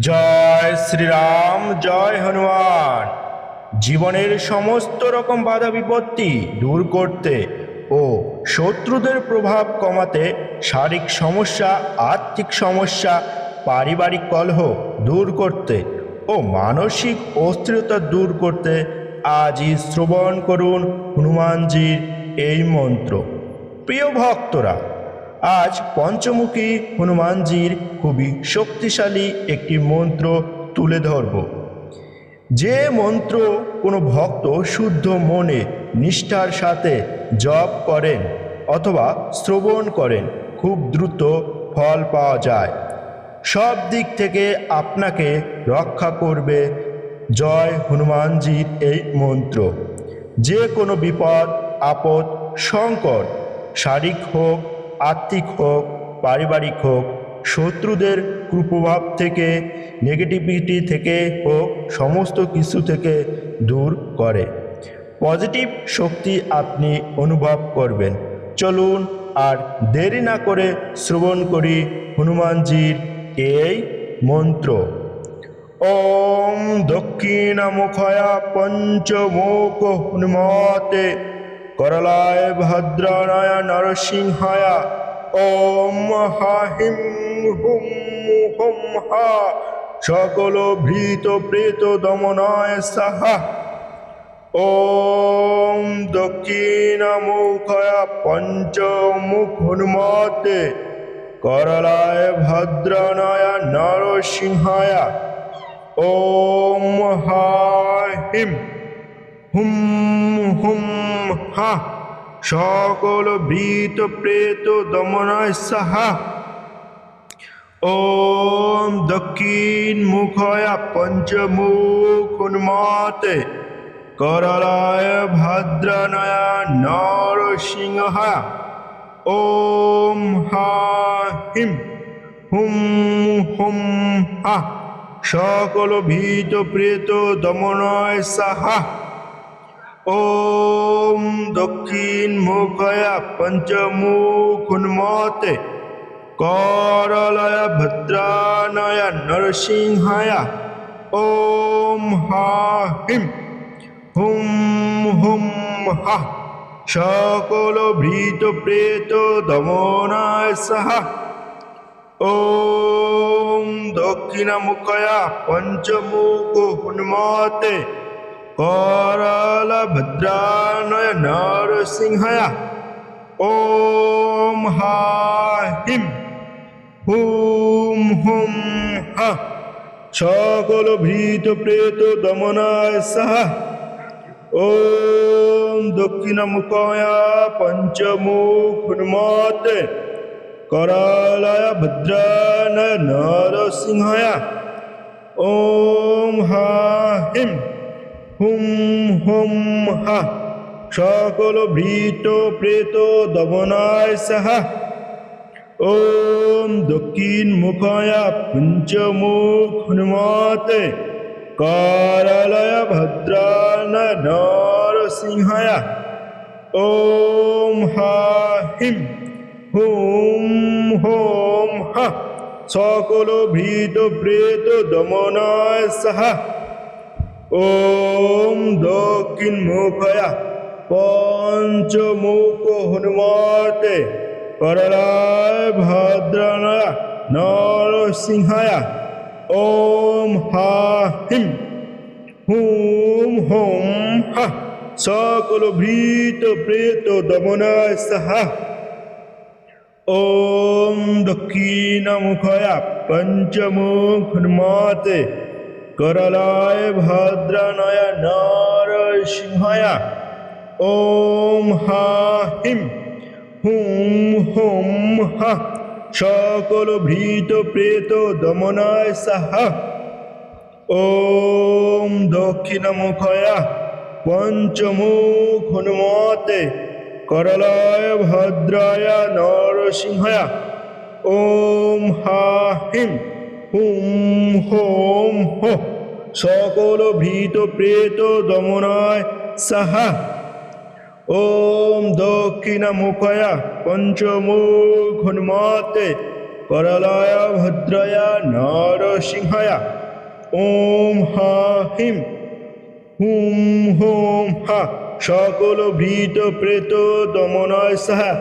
জয় শ্রীরাম, জয় হনুমান। জীবনের সমস্ত রকম বাধা বিপত্তি দূর করতে ও শত্রুদের প্রভাব কমাতে শারীরিক সমস্যা, আর্থিক সমস্যা, পারিবারিক কলহ দূর করতে ও মানসিক অস্থিরতা দূর করতে আজই শ্রবণ করুন হনুমানজির এই মন্ত্র। প্রিয় ভক্তরা আজ পঞ্চমুখী হনুমানজির খুবই শক্তিশালী একটি মন্ত্র তুলে ধরব। যে মন্ত্র কোনো ভক্ত শুদ্ধ মনে নিষ্ঠার সাথে জপ করেন অথবা শ্রবণ করেন, খুব দ্রুত ফল পাওয়া যায়। সব দিক থেকে আপনাকে রক্ষা করবে জয় হনুমানজির এই মন্ত্র। যে কোনো বিপদ, আপদ, সংকট, শারীরিক হোক আর্থিক হোক, পারিবারিক হোক, শত্রুদের কুপ্রভাব থেকে নেগেটিভিটি থেকে হোক সমস্ত কিছু থেকে দূর করে। পজিটিভ শক্তি আপনি অনুভব করবেন। চলুন আর দেরি না করে শ্রবণ করি হনুমানজির এই মন্ত্র। ওম দক্ষিণমুখয়া পঞ্চমুখ হনুমতে করলায় ভদ্রানায় নরসিংহায়া, ওম হা হিম হুম হুম হা। সকল ভীত প্রেত দমনায় সাহা। ওম দক্ষিণমুখয়া পঞ্চমুখ হনুমতে, করলায় ভদ্রানায় নরসিংহায়া, ওম হা হিম হুম হুম হা সকল ভীত প্রেত দমনায় সাহা। ওম দক্ষিণ মুখয়া পঞ্চমুখ উন্মতে করলায় ভদ্রনয়া নরসিংহা ওম হা হিম, হুম হুম হা, সকল ভীত প্রেত দমনয় সাহা। মুখয়া পঞ্চমুখ উন্মতে করলয় ভদ্রানয় নরসিংহায়া ওম হা হিম হুম হুম হা সকল ভীত প্রেত দমনায় সাহা ওম দক্ষিণমুখয়া পঞ্চমুখ হনুমতে करलभद्रानय नरसिंहया ॐ ओम हिं हूम हूम ह सकलभृतप्रेतदमनाय सह ओम दक्षिण मुखया पंचमुख मत करालय भद्रानय नरसिंहया ओम हा हिम হুম হুম হা সকল ভীত প্রেত দমনায় সাহা। ওম দক্ষিণ মুখয়া পঞ্চমুখ হনুমতে। কারালয় ভদ্রানয় নরসিংহয়া। ওম হা হিম, হুম, হোম, হা। সকল ভীত প্রেত দমনায় সাহা। ওম দক্ষিণ মুখয়া পঞ্চমুখ হনুমতে করলায় ভদ্রনয়া নরসিংহায়া। ওম হা হিম, হুম হোম হা। সকল ভীত প্রেত দমনায় সাহা। ওম দক্ষিণমুখয়া পঞ্চমুখ হনুমতে করলায় ভদ্রানয় নরসিংহয়া। ওম হা হিম, হুম হুম হা। সকল ভীত প্রেত দমনায় সাহা। ওম দক্ষিণমুখয়া, পঞ্চমুখ হনুমতে। করলায় ভদ্রায় নরসিংহয়া। ওম হা হিম। হুম হোম হো। সকল ভীত, প্রেত, দমনায় সাহা। ওম দক্ষিণ মুখয়া পঞ্চমুখ হনুমতে করলায় ভদ্রায় নরসিংহায়। ওম হা হিম, হুম, হোম, হা। সকল ভৃত, প্রেত, দমনয় সাহা।